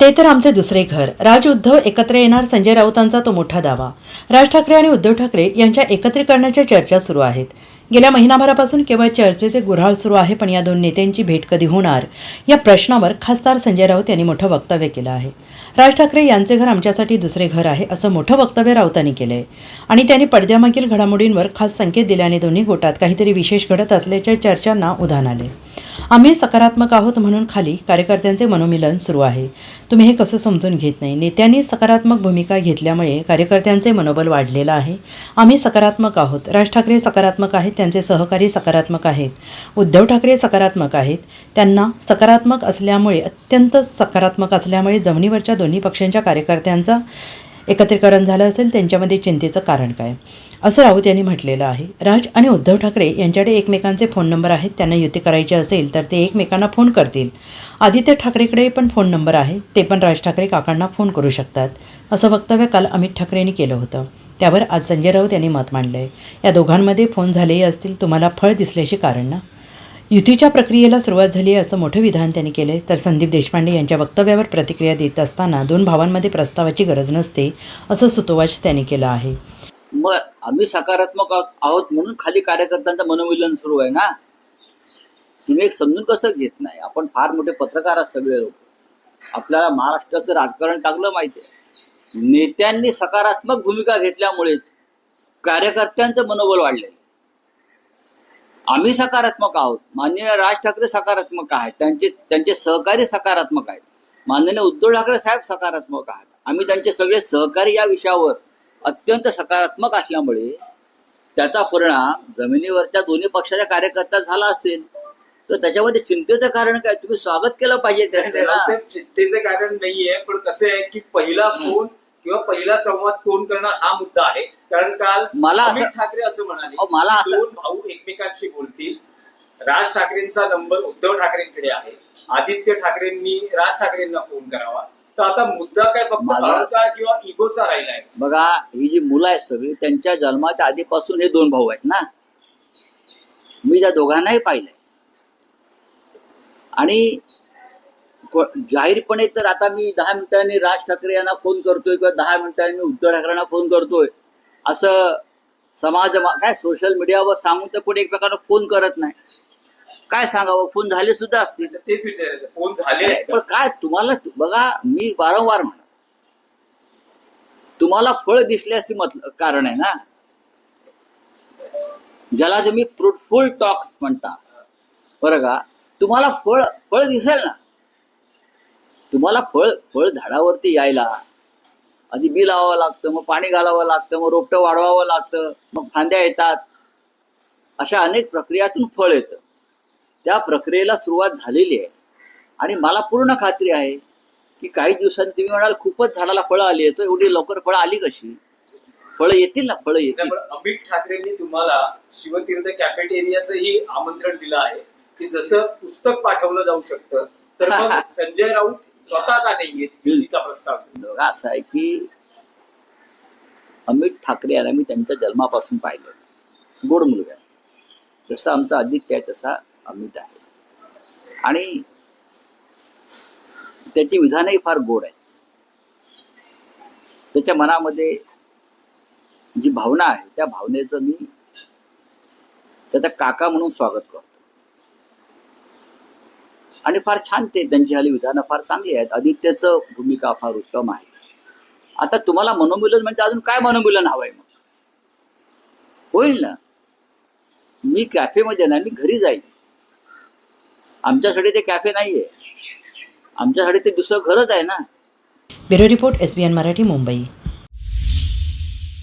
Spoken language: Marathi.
ते तर आमचे दुसरे घर. राज उद्धव एकत्र येणार संजय राऊतांचा तो मोठा दावा. राज ठाकरे आणि उद्धव ठाकरे यांच्या एकत्रीकरणाच्या चर्चा सुरू आहेत. गेल्या महिनाभरापासून केवळ चर्चेचे गुऱ्हाळ सुरू आहे पण या दोन नेत्यांची भेट कधी होणार? या प्रश्नावर खासदार संजय राऊत यांनी मोठं वक्तव्य केलं आहे. राज ठाकरे यांचे घर आमच्यासाठी दुसरे घर आहे असं मोठं वक्तव्य राऊतांनी केलं आहे आणि त्यांनी पडद्यामागील घडामोडींवर खास संकेत दिल्याने दोन्ही गोटात काहीतरी विशेष घडत असल्याच्या चर्चांना उधाण आले. आम्ही सकारात्मक आहोत म्हणून खाली कार्यकर्त्यांचे मनोमिलन सुरू आहे. तुम्ही हे कसं समजून घेत नाही? नेत्यांनी सकारात्मक भूमिका घेतल्यामुळे कार्यकर्त्यांचे मनोबल वाढलेलं आहे. आम्ही सकारात्मक आहोत. राज ठाकरे सकारात्मक आहेत त्यांचे सहकारी सकारात्मक आहेत. उद्धव ठाकरे सकारात्मक आहेत. त्यांना सकारात्मक असल्यामुळे अत्यंत सकारात्मक असल्यामुळे जमिनीवरच्या दोन्ही पक्षांच्या कार्यकर्त्यांचा एकत्रीकरण झालं असेल त्यांच्यामध्ये चिंतेचं कारण काय? असं राऊत यांनी म्हटलेलं आहे. राज आणि उद्धव ठाकरे यांच्याकडे एकमेकांचे फोन नंबर आहेत. त्यांना युती करायची असेल तर ते एकमेकांना फोन करतील. आदित्य ठाकरेकडे पण फोन नंबर आहे. ते पण राज ठाकरे काकांना फोन करू शकतात. असं वक्तव्य काल अमित ठाकरे यांनी केलं होतं. त्यावर आज संजय राऊत यांनी मत मांडलं आहे या दोघांमध्ये फोन झालेही असतील. तुम्हाला फळ दिसल्याचे कारण ना? युतीच्या प्रक्रियेला सुरुवात झाली आहे असं मोठं विधान त्यांनी केलं तर संदीप देशपांडे यांच्या वक्तव्यावर प्रतिक्रिया देत असताना दोन भावांमध्ये प्रस्तावाची गरज नसते असं सुतोवाच त्यांनी केलं आहे. मग आम्ही सकारात्मक आहोत आहोत म्हणून खाली कार्यकर्त्यांचं मनोविलन सुरू आहे ना? तुम्ही एक समजून कसं घेत नाही? आपण फार मोठे पत्रकार आहात सगळे लोक. आपल्याला महाराष्ट्राचं राजकारण चांगलं माहिती आहे. नेत्यांनी सकारात्मक भूमिका घेतल्यामुळेच कार्यकर्त्यांचं मनोबल वाढलंय. आम्ही सकारात्मक आहोत. माननीय राज ठाकरे सकारात्मक आहेत. त्यांचे त्यांचे सहकारी सकारात्मक आहेत. माननीय उद्धव ठाकरे साहेब सकारात्मक आहेत. आम्ही त्यांचे सगळे सहकारी या विषयावर अत्यंत सकारात्मक असल्यामुळे त्याचा परिणाम जमिनीवरच्या दोन्ही पक्षाच्या कार्यकर्त्यात झाला असेल. तर त्याच्यामध्ये चिंतेचं कारण काय? तुम्ही स्वागत केलं पाहिजे त्याचं. चिंतेचे कारण नाहीये. पण कसं आहे की पहिला फोन किंवा पहिला संवाद कोण करणार हा मुद्दा आहे. कारण काल मला ठाकरे असं म्हणाले मला असं- एकमेकांशी बोलतील. राज ठाकरेंचा नंबर उद्धव ठाकरेंकडे आहे. आदित्य ठाकरेंनी राज ठाकरेंना फोन करावा. तर आता मुद्दा काय फक्त किंवा इगोचा राहिलाय? बघा ही जी मुलं आहेत सगळी त्यांच्या जन्माच्या आधीपासून हे दोन भाऊ आहेत ना? मी त्या दोघांनाही पाहिलंय. आणि जाहीरपणे तर आता मी दहा मिनिटांनी राज ठाकरे यांना फोन करतोय किंवा दहा मिनिटांनी उद्धव ठाकरेंना फोन करतोय असं समाज काय सोशल मीडियावर सांगून तर पुढे एकमेकांना फोन करत नाही. काय सांगावं? फोन झाले सुद्धा असतील. तेच विचारायचं. फोन झाले पण? काय तुम्हाला बघा मी वारंवार म्हणा तुम्हाला फळ दिसल्याचे मत कारण आहे ना. ज्याला तुम्ही फ्रुटफुल टॉक्स म्हणता. बरं का? तुम्हाला फळ फळ दिसेल ना. तुम्हाला फळ फळ झाडावरती यायला. आधी बी लावावं लागतं मग पाणी घालावं लागतं मग रोपटं वाढवावं लागतं मग फांद्या येतात. अशा अनेक प्रक्रियातून फळ येतं. त्या प्रक्रियेला सुरुवात झालेली आहे. आणि मला पूर्ण खात्री आहे की काही दिवसांनी तुम्ही म्हणाल खूपच झाडाला फळं आली आहेत तर एवढी लवकर फळं आली कशी? फळं येतील ना फळं येतील. अमित ठाकरेंनी तुम्हाला शिवतीर्थ कॅफेटेरियाचंही आमंत्रण दिलं आहे की जसं पुस्तक पाठवलं जाऊ शकतं तर संजय राऊत स्वतः का नाही येत युतीचा प्रस्ताव. बघा असं आहे की अमित ठाकरे यांना मी त्यांच्या जन्मापासून पाहिलं. गोड मुलगा आहे. जसा आमचा आदित्य आहे तसा अमित आहे. आणि त्याची विधानही फार गोड आहे. त्याच्या मनामध्ये जी भावना आहे त्या भावनेचं मी त्याचा काका म्हणून स्वागत करतो. आणि फार छान ते त्यांची हल्ली विधानं फार चांगली आहेत. आदित्यचं भूमिका फार उत्तम आहे. आता तुम्हाला मनोमिलन म्हणजे अजून काय मनोमिलन हवंय मग? होईल ना? मी कॅफेमध्ये ना मी घरी जाईल आमच्यासाठी ते कॅफे नाहीये. आमच्यासाठी ते दुसरं घरच आहे ना? Bureau report S B N Marathi Mumbai.